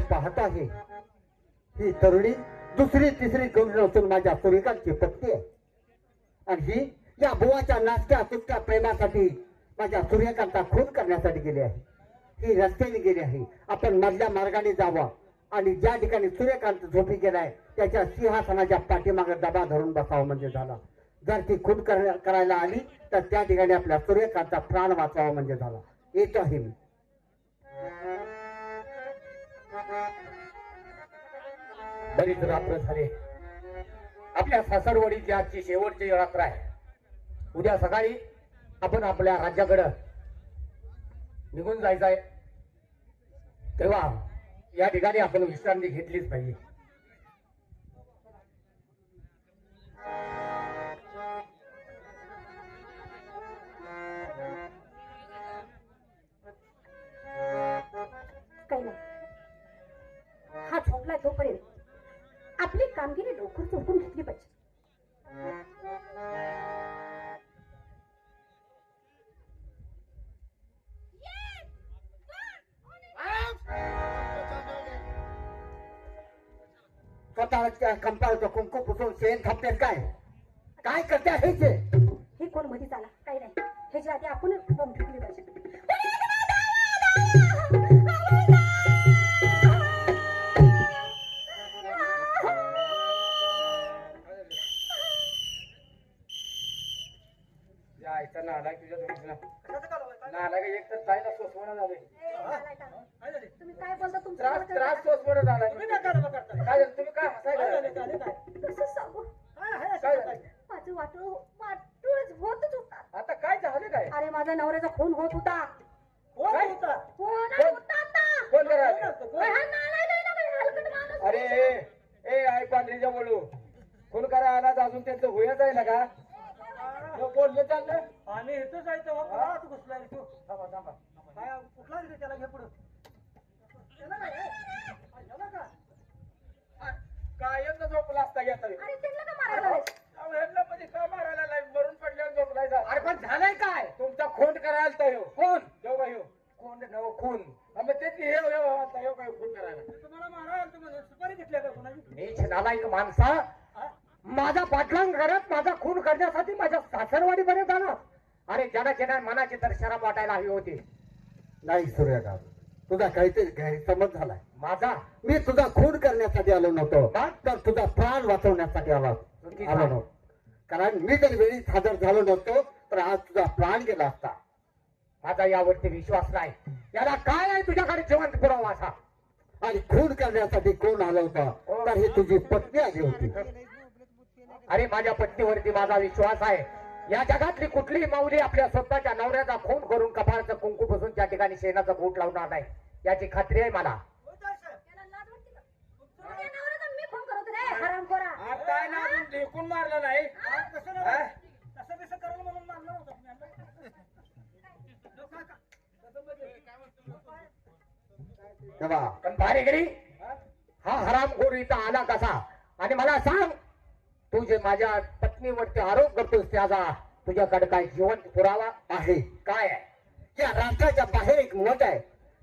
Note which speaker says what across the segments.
Speaker 1: पाहत आहे. ही तरुणी दुसरी तिसरी करून नसून माझ्या सूर्यकांतची पत्नी आहे. आणि ही या बुवाच्या नाचक्या सुटक्या प्रेमासाठी माझ्या सूर्यकांता खून करण्यासाठी गेली आहे. ही रस्त्याने गेली आहे. आपण मधल्या मार्गाने जावा आणि ज्या ठिकाणी सूर्यकांत झोपी गेलाय त्याच्या सिंहासनाच्या पाठीमागे दबा धरून बसावं म्हणजे झाला. जर ती खून कर- करायला आली तर त्या ठिकाणी आपल्या सूर्यकांतचा प्राण वाचवा म्हणजे झाला. येतो आहे मी
Speaker 2: बरीच रात्र झाले आपल्या सासरवडीची आजची शेवटची रात्र आहे. उद्या सकाळी आपण आपल्या राज्याकडं निघून जायचं आहे. तेव्हा या ठिकाणी आपण विश्रांती घेतलीच पाहिजे.
Speaker 1: स्वतःच्या कंपाळचं कुंकू पुसून शेण थापते काय? काय करते आहे ते
Speaker 3: हे कोणमध्ये आला काही नाही. हे जे आधी आपणच बॉम्ब फेकली पाहिजे.
Speaker 2: नालायक तुझ्या नालायक एक तर ताईला सोसवणं झाले?
Speaker 3: तुम्ही काय बोलता तुमचं
Speaker 2: त्रास त्रास सोसवणं झालाय काय झालं तुम्ही काय हसायला
Speaker 3: का? कसं सांगू
Speaker 2: काय झालं
Speaker 3: माझं वाटू वाटूच होतच होता
Speaker 2: आता काय झालं काय
Speaker 3: अरे माझा नवऱ्याचा खून होत होता
Speaker 2: काय?
Speaker 3: होणार होता आता
Speaker 2: कोण करायला
Speaker 3: ओय, हा नालायक आहे ना बाई, हलकट माणूस.
Speaker 2: अरे ए पांढरीच्या बोलू खून करा अनाथ अजून त्यांचं होयच आहे ना का हो, बोलले चाललं.
Speaker 4: आम्ही इथंच आहे तू घुसलाय तू
Speaker 2: थांबा थांबा.
Speaker 4: काय कुठला रे त्याला घे पुढं?
Speaker 2: कायम झोपला असता घेता
Speaker 3: अरे त्यांना का मारायला
Speaker 2: मरून पडल्यावर झोपलाय अरे पण झालंय काय? तुमचा खोंड करायला तर ह्यो कोण ह्यो का ह्यो खोंड नव खून हा, मग तेच की ह्यो ह्यो आता ह्यो काय खून करायला
Speaker 4: तुम्हाला मारा तुम्ही सुपारी घेतल्या का कोणाची
Speaker 2: नीच नालायक माणसा? माझा पाठलांग करत माझा खून करण्यासाठी माझ्या सासरवाडी पर्यंत आला अरे ज्याला ना मनाची तर शरम वाटायला हवी होती.
Speaker 1: नाही सूर्यकांत तुझा काहीतरी गैरसमज झालाय.
Speaker 2: माझा?
Speaker 1: मी तुझा खून करण्यासाठी आलो नव्हतो? तर तुझा प्राण वाचवण्यासाठी आलो आलो. नव्हतो. कारण मी जर वेळीच हजर झालो नव्हतो तर आज तुझा प्राण गेला असता.
Speaker 2: माझा यावरती विश्वास नाही. याला काय आहे तुझ्याकडे जिवंत पुरावा असा?
Speaker 1: आणि खून करण्यासाठी कोण आलं होतं? तर ही तुझी पत्नी आली होती.
Speaker 2: अरे माझ्या पत्नीवरती माझा विश्वास आहे. या जगातली कुठलीही माऊली आपल्या स्वतःच्या नवऱ्याचा खून करून कपाळाचं कुंकू बसून त्या ठिकाणी शेणाचा बोट लावणार नाही. याची खात्री आहे मला.
Speaker 4: हो, जाय साहेब.
Speaker 3: त्याला लाज वाटते का? तुझ्या नवऱ्याचा मी फोन करत रे हरामखोरा.
Speaker 2: काय ना अजून ढेकून मारलं नाही
Speaker 4: हा, कसं नाही कसं बिसं करायला म्हणून मारलं होतं तुम्ही आम्हाला. लोकं का- कसं म्हणजे?
Speaker 2: भारेगिरी हा हरामखोर इथं आला कसा? आणि मला सांग तू जे माझ्या पत्नीवरती आरोप करतोस त्याचा तुझ्याकडे काय जिवंत पुरावा
Speaker 1: आहे?
Speaker 2: काय आहे?
Speaker 1: या राष्ट्राच्या बाहेर एक मठ आहे.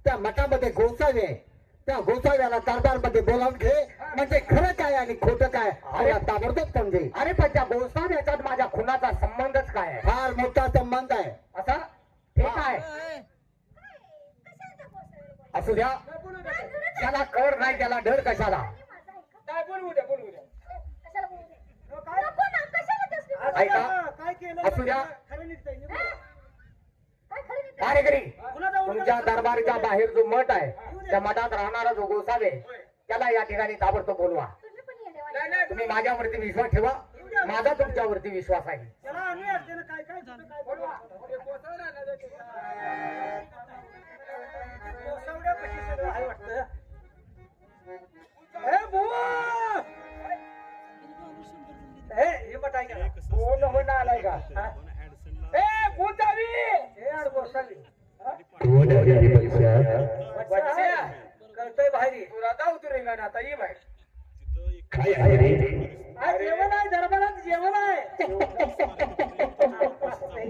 Speaker 1: त्या मठामध्ये गोसावी आहे. त्या गोसाव्याला दरबारमध्ये बोलावून घे. म्हणजे खरं काय आणि खोटं काय अरे ताबडतोब समजेल
Speaker 2: अरे पण त्या गोसाव्याच्यात याच्यात माझ्या खुनाचा संबंधच काय
Speaker 1: फार मोठा संबंध आहे.
Speaker 2: असा ठीक आहे
Speaker 3: कशाला त्या पोस्टावर बोलतो?
Speaker 2: असू द्या? त्याला कर नाही त्याला डर कशाला?
Speaker 3: आणि माझा ऐका.
Speaker 4: काय बोलू द्या बोलू द्या
Speaker 3: कशाला बोलू दे?
Speaker 4: काय?
Speaker 3: नको ना, कशाला तेच तुम्ही
Speaker 4: असं
Speaker 2: ऐका. द्या.
Speaker 4: उलटा
Speaker 2: तुमच्या? दरबारच्या बाहेर जो मठ आहे त्या मठात राहणारा जो गोसावे त्याला या ठिकाणी ताबडतोब बोलवा.
Speaker 3: तुम्ही
Speaker 2: माझ्यावरती विश्वास ठेवा. माझा तुमच्यावरती विश्वास आहे. होऊन आलाय का
Speaker 4: हा?
Speaker 2: ए गोसावी
Speaker 4: हे आड गोसावी हा?
Speaker 2: बच्च्या,
Speaker 4: कळतंय बाहेर ये.
Speaker 2: तुला जाऊ तू रिंगण आता ये बाहेर.
Speaker 5: काय आहे रे?
Speaker 4: आज जेवण आहे दरबारात जेवण आहे.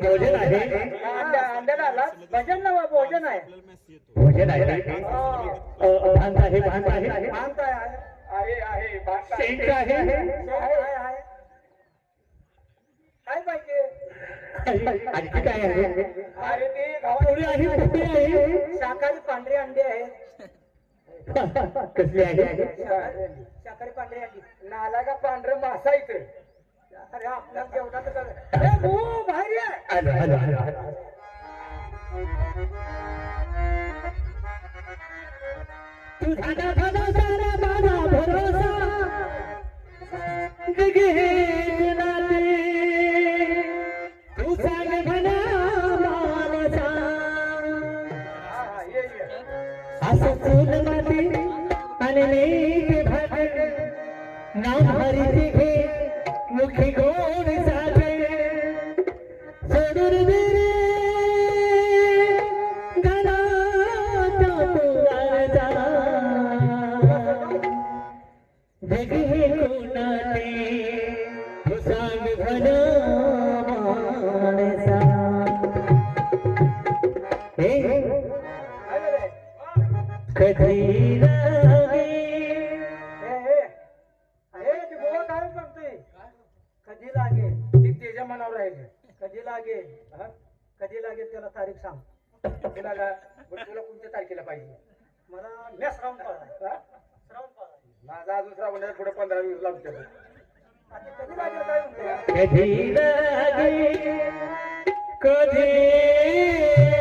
Speaker 5: भोजन आहे?
Speaker 4: अंड्या अंड्याला आला. भजन नवा भोजन आहे.
Speaker 5: भोजन आहे अ, भात आहे भात आहे.
Speaker 4: भात आहे
Speaker 5: आहे. आहे भात आहे.
Speaker 4: आहे आहे. काय पाहिजे?
Speaker 5: आणखी काय आहे?
Speaker 4: अरे ते
Speaker 5: पोळी आहे पोळी आहे.
Speaker 4: शाकाहारी पांढरे अंडे आहेत.
Speaker 5: कसली आहे?
Speaker 4: शाकाहारी पांढरे अंडी. नाला का पांढरं मासा इथे. अरे आपल्या जेवणात तर- ए, भाऊ, बाहेर ये.
Speaker 5: आलो आलो आलो आलो. तुझा दादा भरोसा. जगे असं माती आणि मीठ भात नाम हरी तिघे मुखी गोड साजे सोडून दे रे घरात तुझा जग हे कोणाचे? तू सांग भला.
Speaker 4: सांगतोय कधी लागेल? ती त्याच्या मनावर राहील. कधी लागेल? कधी लागेल त्याला तारीख सांग.
Speaker 5: तुला तुला कोणत्या तारखेला पाहिजे?
Speaker 4: मला श्रावण पाहिजे
Speaker 5: माझा अजून श्रावण पुढे पंधरा वीस लागतो
Speaker 4: कधी लागेल काय म्हणते
Speaker 5: कधी कधी?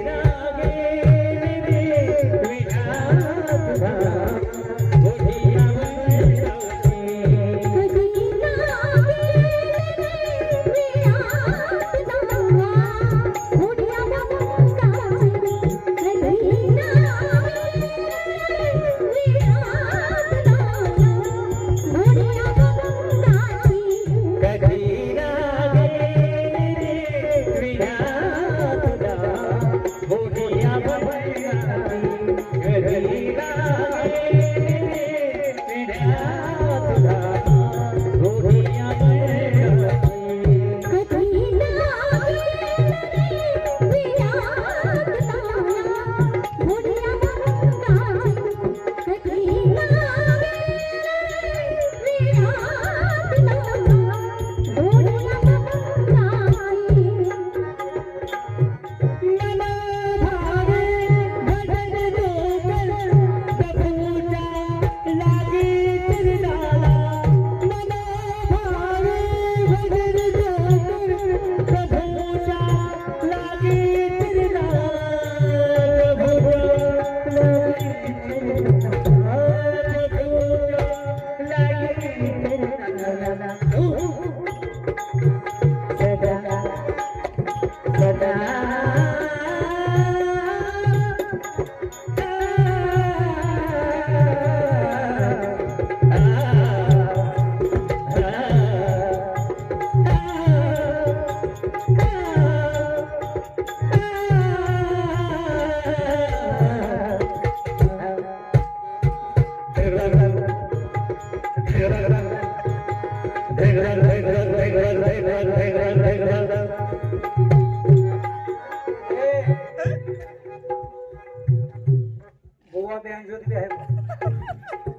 Speaker 4: गोवा बँक जोतली आहे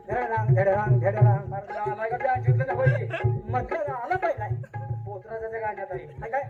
Speaker 4: धडरांग धडरांग धडरांग मरला आला का बँक
Speaker 5: जोतलं होई मधलं आला पाहिजे पोत्राचं गाण्यात आहे काय